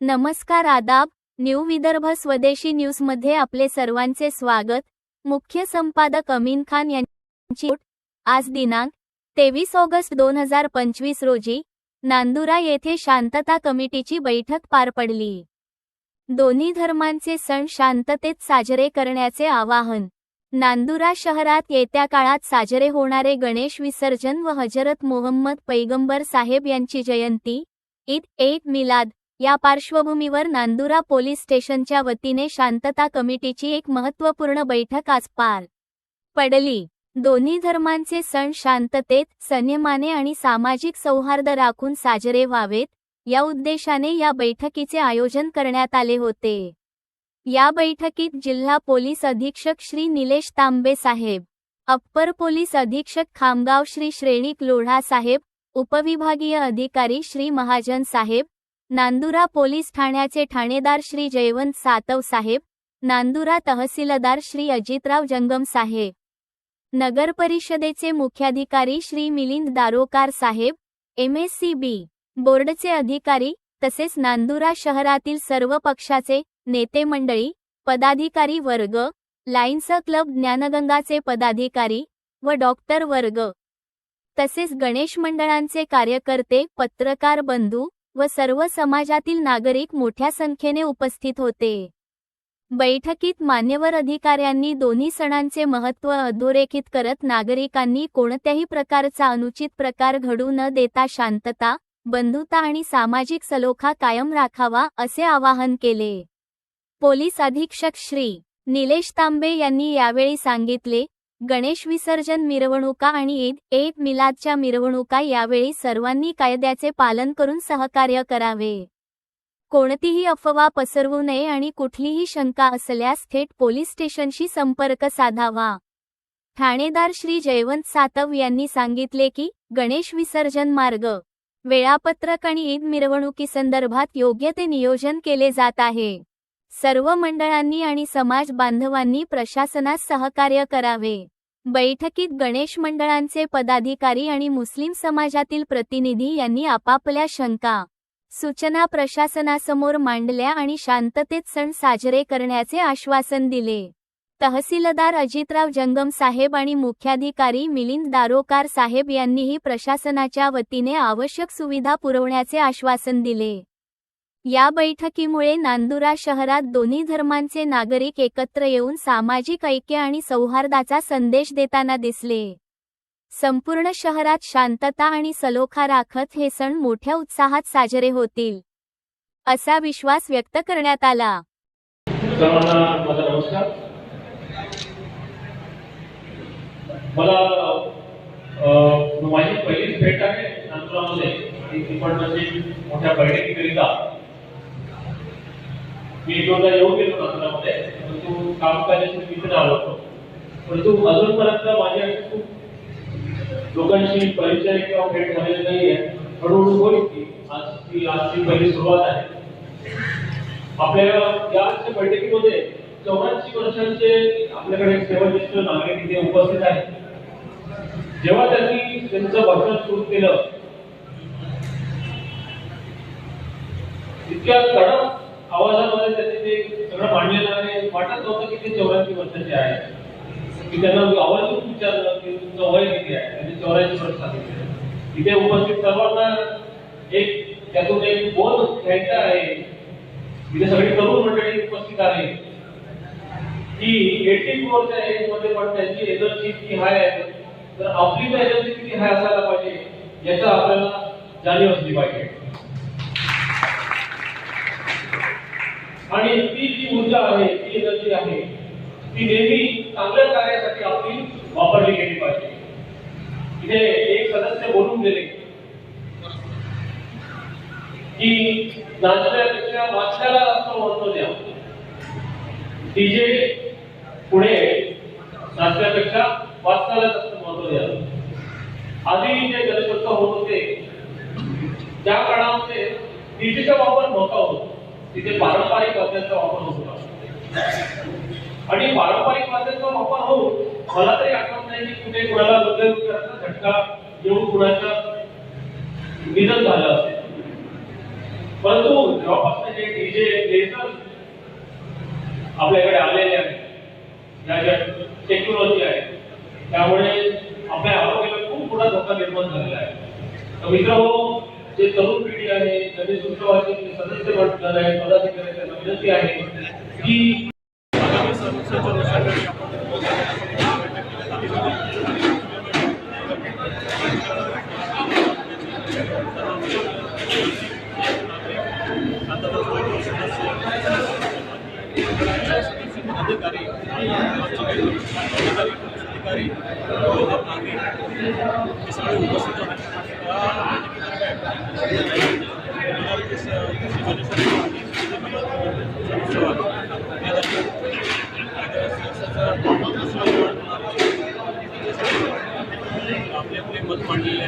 नमस्कार आदाब न्यू विदर्भ स्वदेशी न्यूजमध्ये आपले सर्वांचे स्वागत. मुख्य संपादक अमीन खान यांची आज दिनांक तेवीस ऑगस्ट दोन हजार पंचवीस रोजी नांदुरा येथे शांतता कमिटीची बैठक पार पडली. दोन्ही धर्मांचे सण शांततेत साजरे करण्याचे आवाहन. नांदुरा शहरात येत्या काळात साजरे होणारे गणेश विसर्जन व हजरत मोहम्मद पैगंबर साहेब यांची जयंती ईद एक मिलाद या पार्श्वभूमीवर नांदुरा पोलीस स्टेशनच्या वतीने शांतता कमिटीची एक महत्त्वपूर्ण बैठक आज पार पडली. दोन्ही धर्मांचे सण शांततेत संयमाने आणि सामाजिक सौहार्द राखून साजरे व्हावेत या उद्देशाने या बैठकीचे आयोजन करण्यात आले होते. या बैठकीत जिल्हा पोलीस अधीक्षक श्री निलेश तांबे साहेब अप्पर पोलीस अधीक्षक खामगाव श्री श्रेणिक लोढा साहेब उपविभागीय अधिकारी श्री महाजन साहेब नांदुरा पोलीस ठाण्याचे ठाणेदार श्री जयवंत सातव साहेब नांदुरा तहसीलदार श्री अजितराव जंगम साहेब नगर परिषदेचे मुख्याधिकारी श्री मिलिंद दारोकार साहेब एम एस सी बी बोर्डचे अधिकारी तसेच नांदुरा शहरातील सर्व पक्षाचे नेते मंडळी पदाधिकारी वर्ग लायन्स क्लब ज्ञानगंगाचे पदाधिकारी व डॉक्टर वर्ग तसेच गणेश मंडळांचे कार्यकर्ते पत्रकार बंधू व सर्व समाजातील नागरिक मोठ्या संख्येने उपस्थित होते. बैठकीत मान्यवर अधिकाऱ्यांनी दोन्ही सणांचे महत्त्व अधोरेखित करत नागरिकांनी कोणत्याही प्रकारचा अनुचित प्रकार घडू न देता शांतता बंधुता आणि सामाजिक सलोखा कायम राखावा असे आवाहन केले. पोलीस अधीक्षक श्री. निलेश तांबे यांनी यावेळी सांगितले गणेश विसर्जन मिरवणुका आणि ईद एक मिलादच्या मिरवणुका यावेळी सर्वांनी कायद्याचे पालन करून सहकार्य करावे. कोणतीही अफवा पसरवू नये आणि कुठलीही शंका असल्यास थेट पोलीस स्टेशनशी संपर्क साधावा. ठाणेदार श्री जयवंत सातव यांनी सांगितले की गणेश विसर्जन मार्ग वेळापत्रक आणि ईद मिरवणुकीसंदर्भात योग्य ते नियोजन केले जात आहे. सर्व मंडळांनी आणि समाज बांधवांनी प्रशासनास सहकार्य करावे. बैठकीत गणेश मंडळांचे पदाधिकारी आणि मुस्लिम समाजातील प्रतिनिधी यांनी आपापल्या शंका सूचना प्रशासनासमोर मांडल्या आणि शांततेत सण साजरे करण्याचे आश्वासन दिले. तहसीलदार अजितराव जंगम साहेब आणि मुख्याधिकारी मिलिंद दारोकार साहेब यांनीही प्रशासनाच्या वतीने आवश्यक सुविधा पुरवण्याचे आश्वासन दिले. या बैठकीमुळे नांदुरा शहरात दोन्ही धर्मांचे नागरिक एकत्र येऊन सामाजिक ऐक्य आणि सौहार्दाचा संदेश देताना दिसले. संपूर्ण शहरात शांतता आणि सलोखा राखत हे सण मोठ्या उत्साहात साजरे होतील. असा विश्वास व्यक्त करण्यात आला सर्वांना माझा नमस्कार मला माझी पहिलीच भेट आहे नागपुरामध्ये ती डिपार्टमेंटची मोठ्या बैठकीकरिता. मी एक दोनदा येऊन गेलो नागपुरामध्ये परंतु कामकाजाच्या निमित्ताने आलो होतो परंतु अजूनपर्यंत माझ्या खूप लोकांशी परिचय किंवा भेट झालेली नाही आहे हळूहळू होईल की आज ती आजची पहिली सुरुवात आहे. आपल्या याच बैठकीमध्ये चौऱ्याऐंशी वर्षांचे आपल्याकडे सेवानिष्ठ नागरिक इथे उपस्थित आहेत. जेव्हा त्यांनी त्यांचं भाषण सुरू केलं इतक्या कडक आवाजामध्ये त्यांनी ते सगळं मांडलेलं आणि वाटत नव्हतं की ते चौऱ्याऐंशी वर्षाचे आहे. की त्यांना आवर्जून विचारलं की तुमचं वय किती आहे? त्यांनी चौऱ्याऐंशी वर्ष सांगितलं. इथे उपस्थित सर्वांना एक त्यातून एक बोध घ्यायचा आहे. इथे सगळी तरुण मंडळी उपस्थित आहे की एटी फोरच्या एजमध्ये पण त्यांची एनर्जी किती हाय आहे. तर आपली पण किती हाय असायला पाहिजे याचा आपल्याला जाणीव असली पाहिजे. आणि ती जी ऊर्जा आहे ती एनर्जी आहे ती नेहमी चांगल्या कार्यासाठी आपली वापरली गेली पाहिजे. इथे एक सदस्य बोलून गेले. की नाचण्यापेक्षा वाचण्याला असं महत्त्व द्या. डीजे पुढे नाचण्यापेक्षा वाचण्याला जास्त आधी जे गणेशोत्सव होत होते त्या काळामध्ये विजेचा वापर नव्हता होत. तिथे पारंपरिक वाद्यांचा वापर होत होता आणि पारंपरिक वाद्यांचा वापर होऊन मला तरी आठवत नाही की कुठे कुणाला हृदयविकाराचा झटका येऊन कुणाचं निधन झालं असेल. परंतु जेव्हापासून हे डीजे लेझर आपल्याकडे आलेले आहेत या ज्या टेक्नॉलॉजी आहे त्यामुळे आपल्या आरोग्य मोठा धोका निर्माण झालेला आहे. तर मित्रांनो जे तरुण पिढी आहे त्यांनी सुप्रवासी सदस्य मंडळ आहे पदाधिकारी आहेत, त्यांना विनंती आहे की अधिकारी अधिकारी हे सगळे उपस्थित आपले आपले मत मांडलेले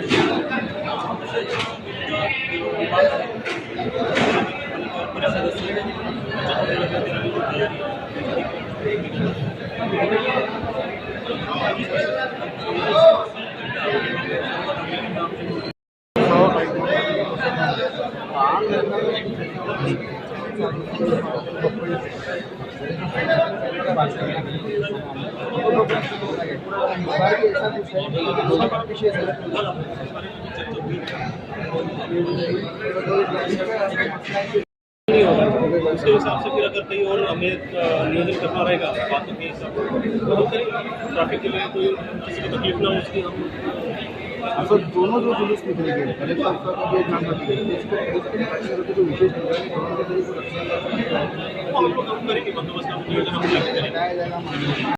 नहीं اس کے حساب سے پھر اگر کہیں اور ہمیں نیوزن کرنا رہے گا باتوں کے حساب سے ٹریفک کے لیے کوئی کسی کو تکلیف نہ ہو اس کی۔ ہم उसकी हम असं दोनों जो जुलूस निकले गए कलेक्टर का जो नाम रखे गए उसको खरीदने जो विशेष निगरानी दोनों के लिए वो हम लोग हम करेंगे बंदोबस्त का